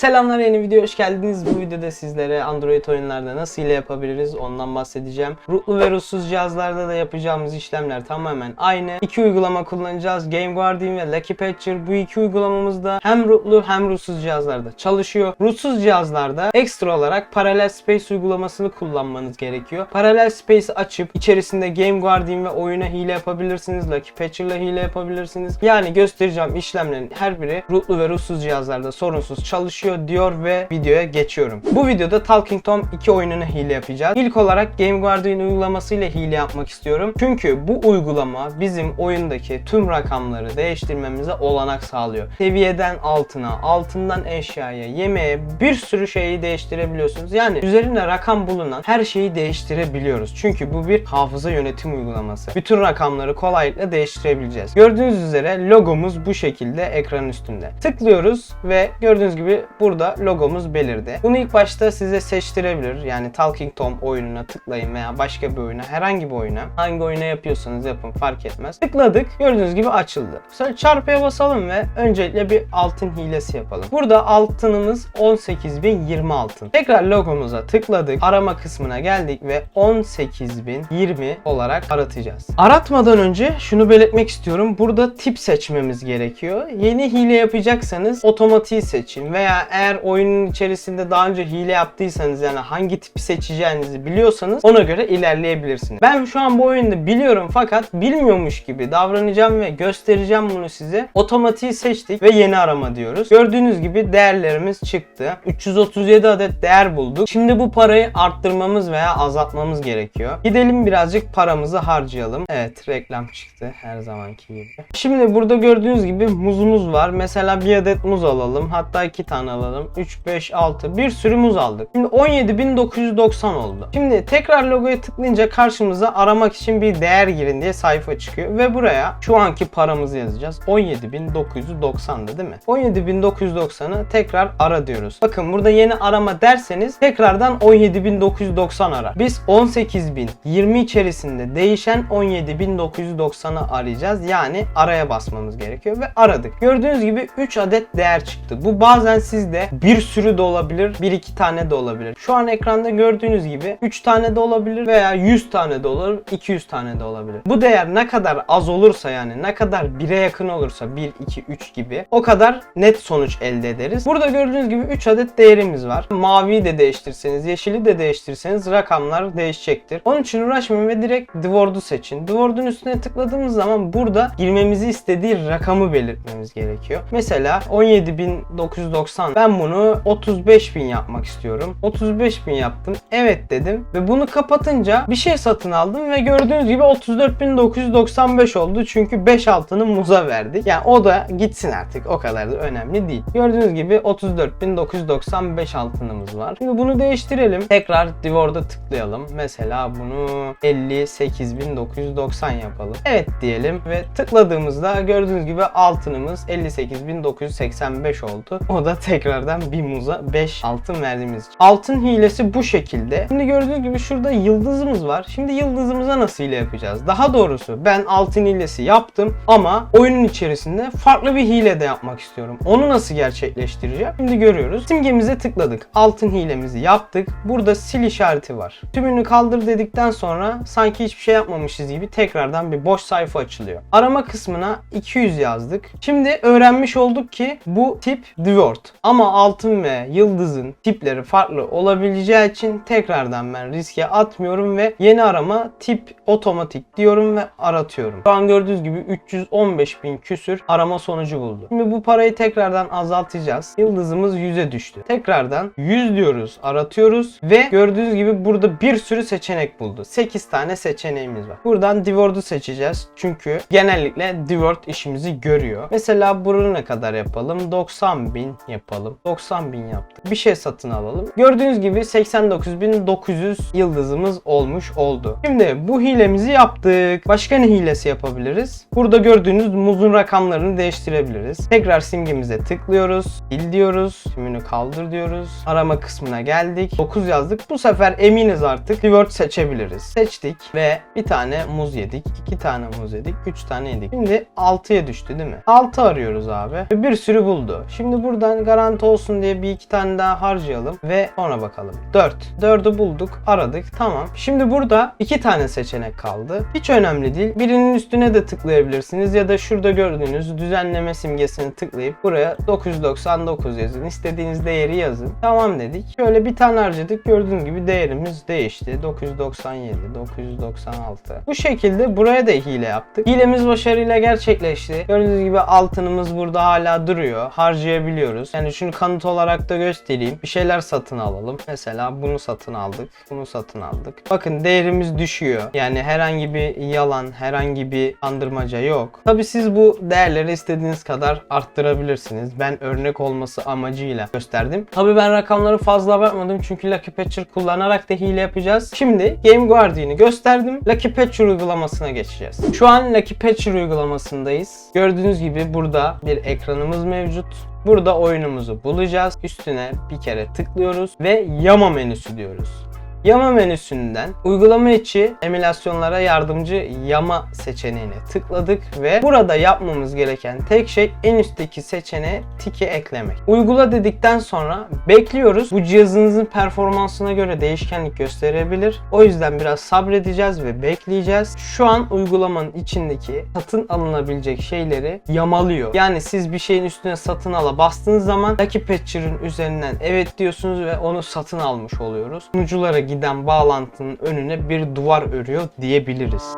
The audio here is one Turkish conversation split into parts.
Selamlar yeni video hoş geldiniz. Bu videoda sizlere Android oyunlarda nasıl ile yapabiliriz ondan bahsedeceğim. Rootlu ve rootsuz cihazlarda da yapacağımız işlemler tamamen aynı. İki uygulama kullanacağız. Game Guardian ve Lucky Patcher. Bu iki uygulamamızda hem rootlu hem rootsuz cihazlarda çalışıyor. Rootsuz cihazlarda ekstra olarak Parallel Space uygulamasını kullanmanız gerekiyor. Parallel Space'i açıp içerisinde Game Guardian ve oyuna hile yapabilirsiniz. Lucky Patcher'la hile yapabilirsiniz. Yani göstereceğim işlemlerin her biri rootlu ve rootsuz cihazlarda sorunsuz çalışıyor diyor ve videoya geçiyorum. Bu videoda Talking Tom 2 oyununu hile yapacağız. İlk olarak Game Guardian uygulaması ile hile yapmak istiyorum. Çünkü bu uygulama bizim oyundaki tüm rakamları değiştirmemize olanak sağlıyor. Seviyeden altına, altından eşyaya, yemeğe bir sürü şeyi değiştirebiliyorsunuz. Yani üzerinde rakam bulunan her şeyi değiştirebiliyoruz. Çünkü bu bir hafıza yönetim uygulaması. Bütün rakamları kolaylıkla değiştirebileceğiz. Gördüğünüz üzere logomuz bu şekilde ekran üstünde. Tıklıyoruz ve gördüğünüz gibi burada logomuz belirdi. Bunu ilk başta size seçtirebilir. Yani Talking Tom oyununa tıklayın veya başka bir oyuna, herhangi bir oyuna. Hangi oyuna yapıyorsanız yapın fark etmez. Tıkladık. Gördüğünüz gibi açıldı. Sonra çarpıya basalım ve öncelikle bir altın hilesi yapalım. Burada altınımız 18.020 altın. Tekrar logomuza tıkladık. Arama kısmına geldik ve 18.020 olarak aratacağız. Aratmadan önce şunu belirtmek istiyorum. Burada tip seçmemiz gerekiyor. Yeni hile yapacaksanız otomatiği seçin veya eğer oyunun içerisinde daha önce hile yaptıysanız yani hangi tipi seçeceğinizi biliyorsanız ona göre ilerleyebilirsiniz. Ben şu an bu oyunda biliyorum fakat bilmiyormuş gibi davranacağım ve göstereceğim bunu size. Otomatiği seçtik ve yeni arama diyoruz. Gördüğünüz gibi değerlerimiz çıktı. 337 adet değer bulduk. Şimdi bu parayı arttırmamız veya azaltmamız gerekiyor. Gidelim birazcık paramızı harcayalım. Evet reklam çıktı her zamanki gibi. Şimdi burada gördüğünüz gibi muzumuz var. Mesela bir adet muz alalım. Hatta iki tane alalım. 3, 5, 6 bir sürü muz aldık. Şimdi 17.990 oldu. Şimdi tekrar logoya tıklayınca karşımıza aramak için bir değer girin diye sayfa çıkıyor. Ve buraya şu anki paramızı yazacağız. 17.990'dı değil mi? 17.990'ı tekrar ara diyoruz. Bakın burada yeni arama derseniz tekrardan 17.990 ara. Biz 18.020 içerisinde değişen 17.990'ı arayacağız. Yani araya basmamız gerekiyor ve aradık. Gördüğünüz gibi 3 adet değer çıktı. Bu bazen sizde bir sürü de olabilir, 1-2 tane de olabilir. Şu an ekranda gördüğünüz gibi 3 tane de olabilir veya 100 tane de olur, 200 tane de olabilir. Bu değer ne kadar az olursa yani ne kadar 1'e yakın olursa 1, 2, 3 gibi o kadar net sonuç elde ederiz. Burada gördüğünüz gibi 3 adet değerimiz var. Maviyi de değiştirseniz, yeşili de değiştirseniz rakamlar değişecektir. Onun için uğraşmayın ve direkt The Word'u seçin. The Word'un üstüne tıkladığımız zaman burada girmemizi istediği rakamı belirtmemiz gerekiyor. Mesela 17.990 ben bunu 35.000 yapmak istiyorum. 35.000 yaptım. Evet dedim ve bunu kapatınca bir şey satın aldım ve gördüğünüz gibi 34.995 oldu. Çünkü 5 altını muza verdik. Yani o da gitsin artık. O kadar da önemli değil. Gördüğünüz gibi 34.995 altınımız var. Şimdi bunu değiştirelim. Tekrar Divor'da tıklayalım. Mesela bunu 58.990 yapalım. Evet diyelim ve tıkladığımızda gördüğünüz gibi altınımız 58.985 oldu. O da tekrardan bir muza 5 altın verdiğimiz için. Altın hilesi bu şekilde. Şimdi gördüğünüz gibi şurada yıldızımız var. Şimdi yıldızımıza nasıl hile yapacağız? Daha doğrusu ben altın hilesi yaptım ama oyunun içerisinde farklı bir hile de yapmak istiyorum. Onu nasıl gerçekleştireceğim? Şimdi görüyoruz. Simgemize tıkladık. Altın hilemizi yaptık. Burada sil işareti var. Tümünü kaldır dedikten sonra sanki hiçbir şey yapmamışız gibi tekrardan bir boş sayfa açılıyor. Arama kısmına 200 yazdık. Şimdi öğrenmiş olduk ki bu tip Dword. Ama altın ve yıldızın tipleri farklı olabileceği için tekrardan ben riske atmıyorum ve yeni arama tip otomatik diyorum ve aratıyorum. Şu an gördüğünüz gibi 315 bin küsür arama sonucu buldu. Şimdi bu parayı tekrardan azaltacağız. Yıldızımız 100'e düştü. Tekrardan 100 diyoruz, aratıyoruz ve gördüğünüz gibi burada bir sürü seçenek buldu. 8 tane seçeneğimiz var. Buradan Dword'u seçeceğiz. Çünkü genellikle Dword işimizi görüyor. Mesela bunu ne kadar yapalım? 90 bin yapalım. 90 bin yaptık. Bir şey satın alalım. Gördüğünüz gibi 89.900 yıldızımız olmuş oldu. Şimdi bu hilemizi yaptık. Başka ne hilesi yapabiliriz? Burada gördüğünüz muzun rakamlarını değiştirebiliriz. Tekrar simgemize tıklıyoruz. Sil diyoruz. Tümünü kaldır diyoruz. Arama kısmına geldik. 9 yazdık. Bu sefer eminiz artık. Keyword seçebiliriz. Seçtik ve bir tane muz yedik. iki tane muz yedik. üç tane yedik. Şimdi 6'ya düştü değil mi? 6 arıyoruz abi. Ve bir sürü buldu. Şimdi buradan garanti garanti olsun diye bir iki tane daha harcayalım ve sonra bakalım. 4. 4'ü bulduk, aradık. Tamam. Şimdi burada iki tane seçenek kaldı. Hiç önemli değil. Birinin üstüne de tıklayabilirsiniz ya da şurada gördüğünüz düzenleme simgesini tıklayıp buraya 999 yazın. İstediğiniz değeri yazın. Tamam dedik. Şöyle bir tane harcadık. Gördüğünüz gibi değerimiz değişti. 997, 996. Bu şekilde buraya da hile yaptık. Hilemiz başarıyla gerçekleşti. Gördüğünüz gibi altınımız burada hala duruyor. Harcayabiliyoruz. Yani şunu kanıt olarak da göstereyim. Bir şeyler satın alalım. Mesela bunu satın aldık. Bunu satın aldık. Bakın değerimiz düşüyor. Yani herhangi bir yalan, herhangi bir andırmaca yok. Tabi siz bu değerleri istediğiniz kadar arttırabilirsiniz. Ben örnek olması amacıyla gösterdim. Tabi ben rakamları fazla abartmadım çünkü Lucky Patcher kullanarak da hile yapacağız. Şimdi Game Guardian'ı gösterdim. Lucky Patcher uygulamasına geçeceğiz. Şu an Lucky Patcher uygulamasındayız. Gördüğünüz gibi burada bir ekranımız mevcut. Burada oyunumuzu bulacağız. Üstüne bir kere tıklıyoruz ve yama menüsü diyoruz. Yama menüsünden uygulama içi emülasyonlara yardımcı yama seçeneğine tıkladık ve burada yapmamız gereken tek şey en üstteki seçeneğe tiki eklemek. Uygula dedikten sonra bekliyoruz. Bu cihazınızın performansına göre değişkenlik gösterebilir. O yüzden biraz sabredeceğiz ve bekleyeceğiz. Şu an uygulamanın içindeki satın alınabilecek şeyleri yamalıyor. Yani siz bir şeyin üstüne satın ala bastığınız zaman Lucky Patcher'ın üzerinden evet diyorsunuz ve onu satın almış oluyoruz. Sunuculara giden bağlantının önüne bir duvar örüyor diyebiliriz.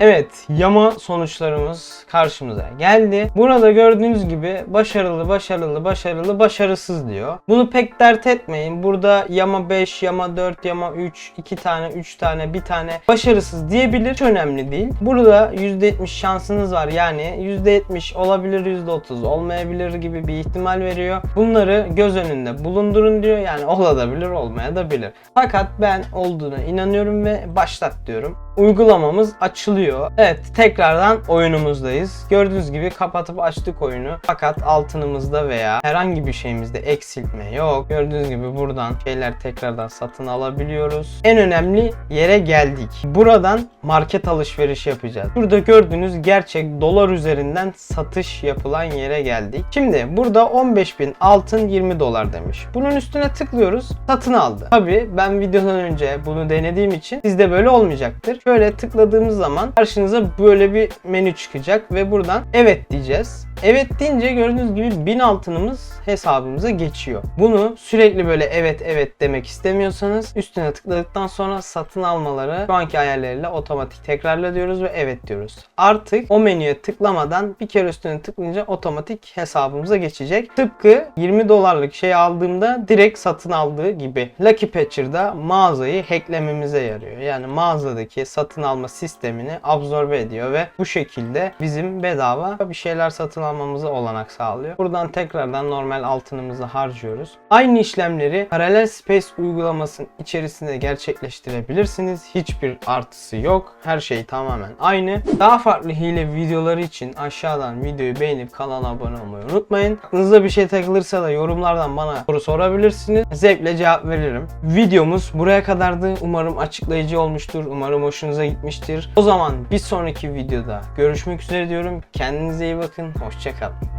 Evet, yama sonuçlarımız karşımıza geldi. Burada gördüğünüz gibi başarılı, başarılı, başarılı, başarısız diyor. Bunu pek dert etmeyin. Burada yama 5, yama 4, yama 3, 2 tane, 3 tane, 1 tane başarısız diyebilir. Hiç önemli değil. Burada %70 şansınız var. Yani %70 olabilir, %30 olmayabilir gibi bir ihtimal veriyor. Bunları göz önünde bulundurun diyor. Yani olabilir, olmayabilir. Fakat ben olduğuna inanıyorum ve başlat diyorum. Uygulamamız açılıyor. Evet tekrardan oyunumuzdayız. Gördüğünüz gibi kapatıp açtık oyunu. Fakat altınımızda veya herhangi bir şeyimizde eksiltme yok. Gördüğünüz gibi buradan şeyler tekrardan satın alabiliyoruz. En önemli yere geldik. Buradan market alışverişi yapacağız. Burada gördüğünüz gerçek dolar üzerinden satış yapılan yere geldik. Şimdi burada 15.000 altın 20 dolar demiş. Bunun üstüne tıklıyoruz. Satın aldı. Tabi ben videodan önce bunu denediğim için sizde böyle olmayacaktır. Şöyle tıkladığımız zaman karşınıza böyle bir menü çıkacak ve buradan evet diyeceğiz. Evet deyince gördüğünüz gibi 1000 altınımız hesabımıza geçiyor. Bunu sürekli böyle evet evet demek istemiyorsanız üstüne tıkladıktan sonra satın almaları şu anki ayarlarıyla otomatik tekrarla diyoruz ve evet diyoruz. Artık o menüye tıklamadan bir kere üstüne tıklayınca otomatik hesabımıza geçecek. Tıpkı 20 dolarlık şey aldığımda direkt satın aldığı gibi. Lucky Patcher'da mağazayı hacklememize yarıyor. Yani mağazadaki satın alma sistemini absorbe ediyor ve bu şekilde bizim bedava bir şeyler satın almamıza olanak sağlıyor. Buradan tekrardan normal altınımızı harcıyoruz. Aynı işlemleri Parallel Space uygulamasının içerisinde gerçekleştirebilirsiniz. Hiçbir artısı yok. Her şey tamamen aynı. Daha farklı hile videoları için aşağıdan videoyu beğenip kanala abone olmayı unutmayın. Aklınıza bir şey takılırsa da yorumlardan bana soru sorabilirsiniz. Zevkle cevap veririm. Videomuz buraya kadardı. Umarım açıklayıcı olmuştur. Umarım hoşunuza gitmiştir. O zaman bir sonraki videoda görüşmek üzere diyorum. Kendinize iyi bakın. Hoşçakalın.